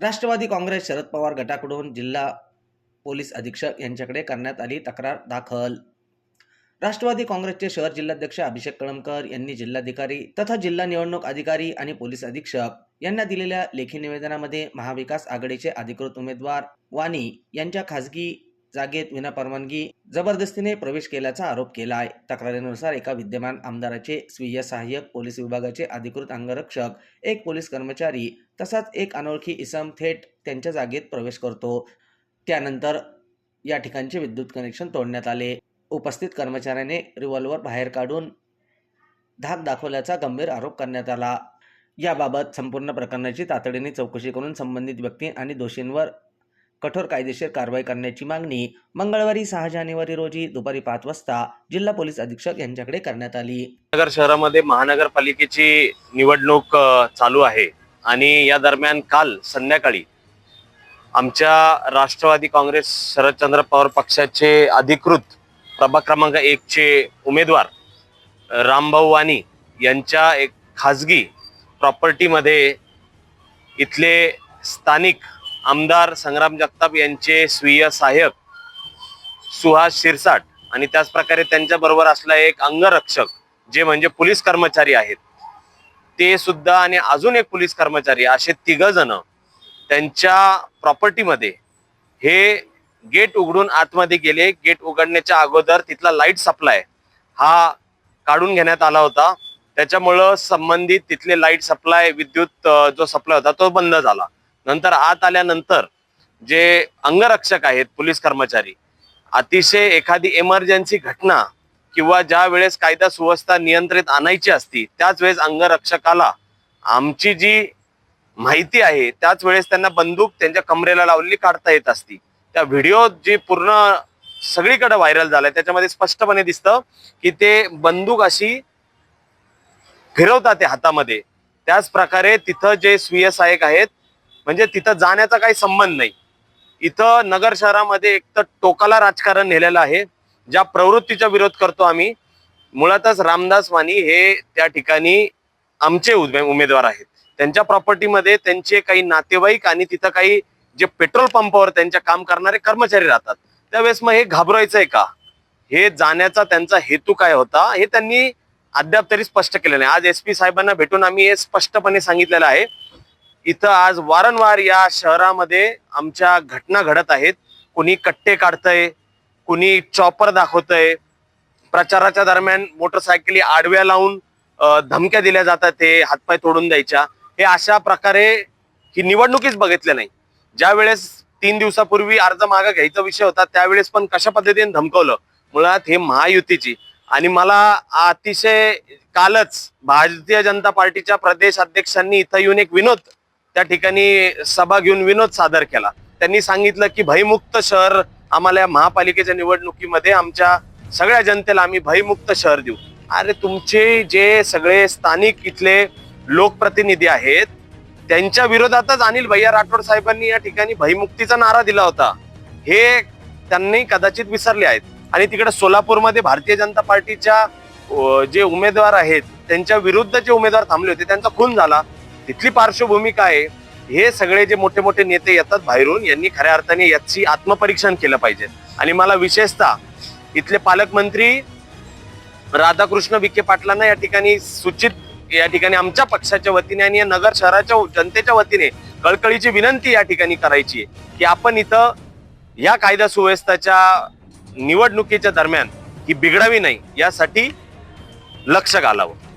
राष्ट्रवादी काँग्रेस शरद पवार गटाकडून जिल्हा पोलीस अधीक्षक यांच्याकडे करण्यात आली तक्रार दाखल. राष्ट्रवादी काँग्रेसचे शहर जिल्हाध्यक्ष अभिषेक कळमकर यांनी जिल्हाधिकारी तथा जिल्हा निवडणूक अधिकारी आणि पोलीस अधीक्षक यांना दिलेल्या लेखी निवेदनामध्ये महाविकास आघाडीचे अधिकृत उमेदवार वाणी यांच्या खासगी जागेत विनापरवानगी जबरदस्तीने प्रवेश केल्याचा आरोप केला आहे तक्रारीनुसार एका विद्यमान आमदाराचे स्वीय सहाय्यक पोलीस विभागाचे अधिकृत अंगरक्षक एक पोलीस कर्मचारी तसाच एक अनोळखी इसम थेट त्यांच्या जागेत प्रवेश करतो. त्यानंतर या ठिकाणचे विद्युत कनेक्शन तोडण्यात आले. उपस्थित कर्मचाऱ्याने रिव्हॉल्वर बाहेर काढून धाक दाखवल्याचा गंभीर आरोप करण्यात आला. याबाबत संपूर्ण प्रकरणाची तातडीने चौकशी करून संबंधित व्यक्ती आणि दोषींवर कठोर कायदेशीर कारवाई करण्याची मागणी मंगळवारी सहा जानेवारी रोजी दुपारी पाच वाजता जिल्हा पोलीस अधीक्षक यांच्याकडे करण्यात आली. नगर शहरामध्ये महानगरपालिकेची निवडणूक चालू आहे आणि या दरम्यान काल संध्याकाळी आमच्या राष्ट्रवादी काँग्रेस शरदचंद्र पवार पक्षाचे अधिकृत प्रभाग क्रमांक एकचे उमेदवार रामभाऊ वाणी यांच्या एक खाजगी प्रॉपर्टीमध्ये इथले स्थानिक आमदार संग्राम जगताप यांचे स्वीय सहाय्यक सुहास शिरसाट आणि त्याच प्रकारे असला एक अंगरक्षक जे म्हणजे पोलीस कर्मचारी आहेत. ते सुद्धा आणि अजून एक पोलीस कर्मचारी असे तिघ जण त्यांच्या प्रॉपर्टीमध्ये हे गेट उघडून आतमध्ये गेले. गेट उघडण्याच्या अगोदर तिथला लाइट सप्लाय हा काढून घेण्यात आला होता. त्याच्यामुळं संबंधित तिथले लाइट सप्लाय विद्युत जो सप्लाय होता तो बंद झाला. नंतर आत आल्यानंतर जे अंगरक्षक आहेत पोलीस कर्मचारी अतिशय एखादी इमर्जन्सी घटना किंवा ज्या वेळेस कायदा सुव्यवस्था नियंत्रित आणायची असती त्याच वेळेस अंगरक्षकाला आमची जी माहिती आहे त्याच वेळेस त्यांना बंदूक त्यांच्या कमरेला लावलेली काढता येत असती. त्या व्हिडिओ जी पूर्ण सगळीकडे व्हायरल झालाय त्याच्यामध्ये स्पष्टपणे दिसतं की ते बंदूक अशी फिरवतात ते हातामध्ये. त्याच प्रकारे तिथं जे स्वीय सहाय्यक आहेत म्हणजे तिथं जाण्याचा काही संबंध नाही. इथं नगर शहरामध्ये एक तर टोकाला राजकारण नेलेलं आहे. ज्या प्रवृत्तीचा विरोध करतो आम्ही मुळातच रामदास वाणी हे त्या ठिकाणी आमचे उमेदवार आहेत. त्यांच्या प्रॉपर्टीमध्ये त्यांचे काही नातेवाईक आणि तिथं काही जे पेट्रोल पंपावर त्यांच्या काम करणारे कर्मचारी राहतात. त्यावेळेस मग हे घाबरायचंय का? हे जाण्याचा त्यांचा हेतू काय होता? हे त्यांनी अद्याप तरी स्पष्ट केलं नाही. आज एस पी साहेबांना भेटून आम्ही हे स्पष्टपणे सांगितलेलं आहे. इथं आज वारंवार या शहरामध्ये आमच्या घटना घडत आहेत. कुणी कट्टे काढतंय कुणी चॉपर दाखवतंय. प्रचाराच्या दरम्यान मोटरसायकली आडव्या लावून धमक्या दिल्या जातात ते हातपाय तोडून द्यायच्या. हे अशा प्रकारे ही निवडणुकीच बघितल्या नाही. ज्या वेळेस तीन दिवसापूर्वी अर्ज मागा घ्यायचा विषय होता त्यावेळेस पण कशा पद्धतीने धमकवलं? मुळात हे महायुतीची. आणि मला अतिशय कालच भारतीय जनता पार्टीच्या प्रदेश अध्यक्षांनी इथं येऊन एक विनोद त्या ठिकाणी सभा घेऊन विनोद सादर केला. त्यांनी सांगितलं की भयमुक्त शहर आम्हाला या महापालिकेच्या निवडणुकीमध्ये आमच्या सगळ्या जनतेला आम्ही भयमुक्त शहर देऊ. अरे तुमचे जे सगळे स्थानिक इथले लोकप्रतिनिधी आहेत त्यांच्या विरोधातच अनिल भैया राठोड साहेबांनी या ठिकाणी भयमुक्तीचा नारा दिला होता. हे त्यांनी कदाचित विसरले आहेत. आणि तिकडे सोलापूरमध्ये भारतीय जनता पार्टीच्या जे उमेदवार आहेत त्यांच्या विरुद्ध जे उमेदवार थांबले होते त्यांचा खून झाला. तिथली पार्श्वभूमी काय आहे? हे सगळे जे मोठे मोठे नेते येतात बाहेरून यांनी खऱ्या अर्थाने याची आत्मपरीक्षण केलं पाहिजे आणि मला विशेषतः इथले पालकमंत्री राधाकृष्ण विखे पाटलांना या ठिकाणी सूचित या ठिकाणी आमच्या पक्षाच्या वतीने आणि या नगर शहराच्या जनतेच्या वतीने कळकळीची विनंती या ठिकाणी करायची आहे की आपण इथं या कायदा सुव्यवस्थेच्या निवडणुकीच्या दरम्यान ही बिघडावी नाही यासाठी लक्ष घालावं